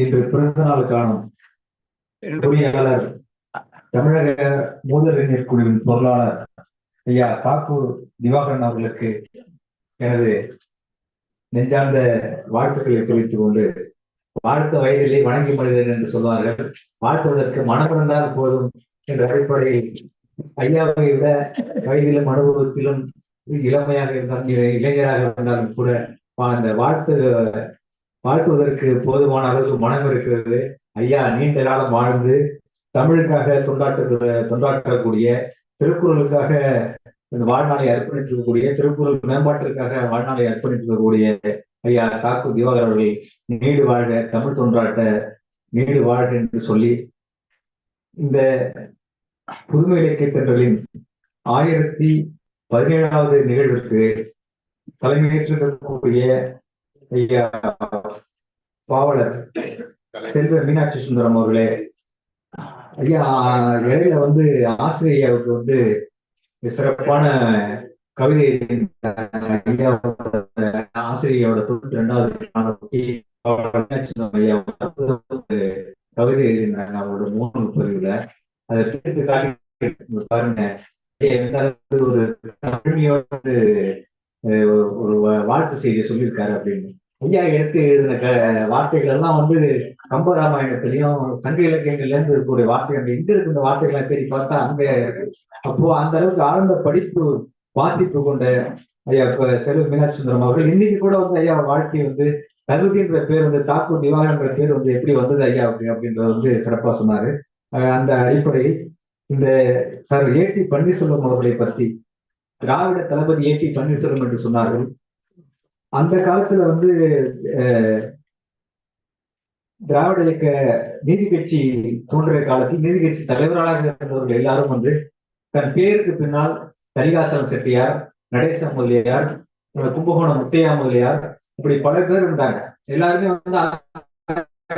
இன்று பிறந்த நாள் காணும். பொறியாளர் தமிழக மூதறிஞர் குழுவின் பொருளாளர் ஐயா தாக்கூர் திவாகரன் அவர்களுக்கு எனது நெஞ்சார்ந்த வாழ்த்துக்களை தெரிவித்துக் கொண்டு வாழ்த்த வயதிலே வணங்கி மனிதன் என்று சொல்வார்கள். வாழ்த்துவதற்கு மனமிருந்தால் போதும் என்ற அடிப்படையில் ஐயாவை விட வயதிலும் அனுபவத்திலும் இளமையாக இருந்தாலும் இளை- இளைஞராக இருந்தாலும் கூட அந்த வாழ்த்து வாழ்த்துவதற்கு போதுமான அளவு மனம் இருக்கிறது. ஐயா நீண்ட காலம் வாழ்ந்து தமிழுக்காக தொண்டாற்ற தொண்டாற்றக்கூடிய திருக்குறளுக்காக இந்த வாழ்நாளை அர்ப்பணித்திருக்கக்கூடிய திருக்குறள் மேம்பாட்டிற்காக வாழ்நாளை அர்ப்பணித்திருக்கக்கூடிய ஐயா தாக்கு திவாகர் அவர்கள் நீடு வாழ்க தமிழ் தொண்டாட்ட நீடு வாழ்க என்று சொல்லி இந்த புதுமை இலக்கியத்தர்களின் ஆயிரத்தி பதினேழாவது நிகழ்விற்கு தலைமையேற்றிருக்கக்கூடிய ஐயா பாவலர் செல்வ மீனாட்சி சுந்தரம் அவர்களே. ஐயா இடையில வந்து ஆசிரியருக்கு வந்து சிறப்பான கவிதை ஆசிரியரோட தொண்ணூத்தி ரெண்டாவது மீனாட்சி சுந்தரம் ஐயா கவிதை எழுதினாங்க அவரோட மூணு பதிவுல. அதை பிரித்து காட்டி பாருங்க. ஒரு தமிழியோட ஒரு- வா- வாழ்த்து செய்தியை சொல்லியிருக்காரு அப்படின்னு. ஐயா எடுத்து எழுதின க வார்த்தைகள் எல்லாம் வந்து கம்பராமாயணத்திலையும் சங்க இலக்கியங்கள்ல இருந்து இருக்கக்கூடிய வார்த்தைகள் எங்க இருக்கு இந்த வார்த்தைகளை தேடி பார்த்தா அங்க இருக்கு. அப்போ அந்த அளவுக்கு ஆழ்ந்த படிப்பு வாசிப்பு கொண்ட ஐயா இப்ப செல்வ மீனாட்சி சுந்தரம் அவர்கள் இன்னைக்கு கூட வந்து ஐயா வாழ்க்கை வந்து தகுதின்ற பேர் வந்து தாக்கூர் நிவாரணன்ற பேர் வந்து எப்படி வந்தது ஐயா அப்படின்றத வந்து சிறப்பா சொன்னாரு. அந்த அடிப்படையில் இந்த சார். ஏடி பன்னீர்செல்வம் அவர்களை பத்தி திராவிட தளபதி ஏடி பன்னீர்செல்வம் என்று சொன்னார்கள். அந்த காலத்துல வந்து திராவிட இயக்க நீதி கட்சி தோன்றிய காலத்தில் நீதி கட்சி தலைவர்களாக இருந்தவர்கள் எல்லாரும் வந்து தன் பேருக்கு பின்னால் தரிகாசலம் செட்டியார் நடேச முதலியார் கும்பகோணம் முத்தையா முதலியார் இப்படி பல பேர் இருந்தாங்க. எல்லாருமே வந்து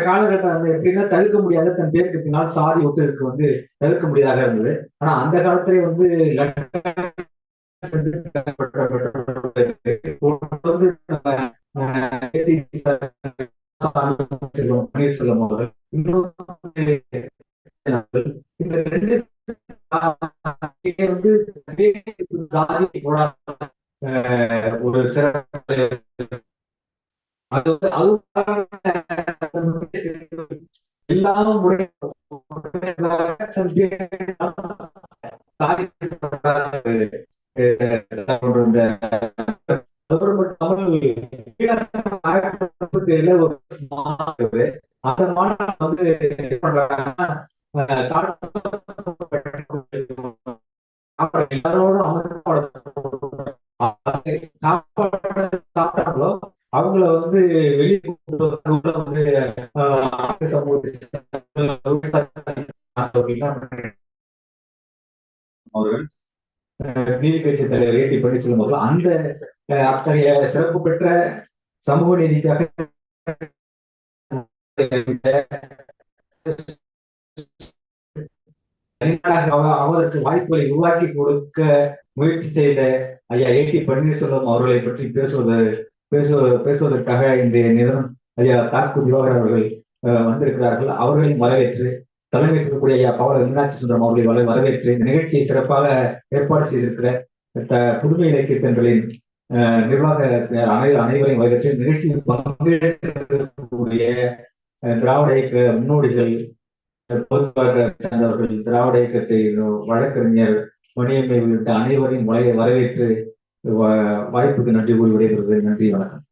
காலகட்டம் வந்து எப்படின்னா தவிர்க்க முடியாத தன் பேருக்கு பின்னால் சாதி ஒத்துழைப்பு வந்து தவிர்க்க முடியாதாக இருந்தது. ஆனா அந்த காலத்திலே வந்து பன்னீர்செல்வம் அவர்கள் இந்த ரெண்டு வந்து போடாத, ஒரு சிறப்பு அது எல்லாரும் முறை அந்த மாநாடு வந்து சாப்பிட்டாங்களோ அவங்கள வந்து வெளியே வந்து நீதி தலைவர் ஏடி பன்னீர்செல்வம் அவர்கள் அந்த அத்தகைய சிறப்பு பெற்ற சமூக நீதிக்காக அவருக்கு வாய்ப்புகளை உருவாக்கி கொடுக்க முயற்சி செய்த ஐயா ஏடி பன்னீர்செல்வம் அவர்களை பற்றி பேசுவது பேசுவ பேசுவதற்காக இன்றைய நிறுவனம் ஐயா தாக்கு திவாகர் அவர்கள் அஹ், வந்திருக்கிறார்கள். அவர்களையும் வரவேற்று தலைமை ஐயா பவர் மீனாட்சி சுந்தரம் அவர்களை வர- வரவேற்று இந்த நிகழ்ச்சியை சிறப்பாக ஏற்பாடு செய்திருக்கிற புதுமை இலக்கியத்தன்களின் அஹ், நிர்வாக அனை அனைவரையும் வரவேற்று நிகழ்ச்சியில் பங்கேற்கக்கூடிய அஹ், திராவிட இயக்க முன்னோடிகள் சார்ந்தவர்கள் திராவிட இயக்கத்தை வழக்கறிஞர் மணியம்மை உள்ளிட்ட அனைவரையும் வரவேற்று வா- வாய்ப்புக்கு நன்றி கூறி விடைபெறுவது நன்றி வணக்கம்.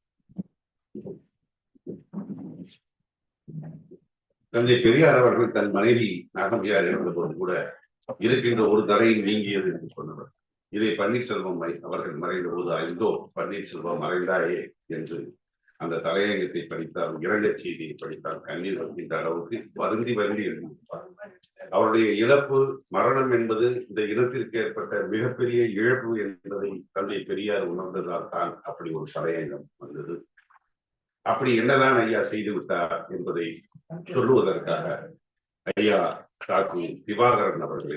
தந்தை பெரியார் அவர்கள் தன் மனைவி நாகம்பியார் இறந்த போது கூட இருக்கின்ற ஒரு தரையில் நீங்கியது என்று சொன்னவர். இதை பன்னீர்செல்வம் அவர்கள் மறைந்த போது ஐந்தோ பன்னீர்செல்வம் மறைந்தாயே என்று அந்த தலையங்கத்தை படித்தால் இரண்ட செய்தியை படித்தால் கண்ணீர் வருகின்ற அளவுக்கு வருந்தி வருந்தி அவருடைய இழப்பு மரணம் என்பது இந்த இனத்திற்கு ஏற்பட்ட மிகப்பெரிய இழப்பு என்பதை தந்தை பெரியார் உணர்ந்ததால் தான் அப்படி ஒரு தலையங்கம் வந்தது. அப்படி என்னதான் ஐயா செய்து விட்டார் என்பதை சொல்லுவதற்காக ஐயா தாக்கு திவாகரன் அவர்களே.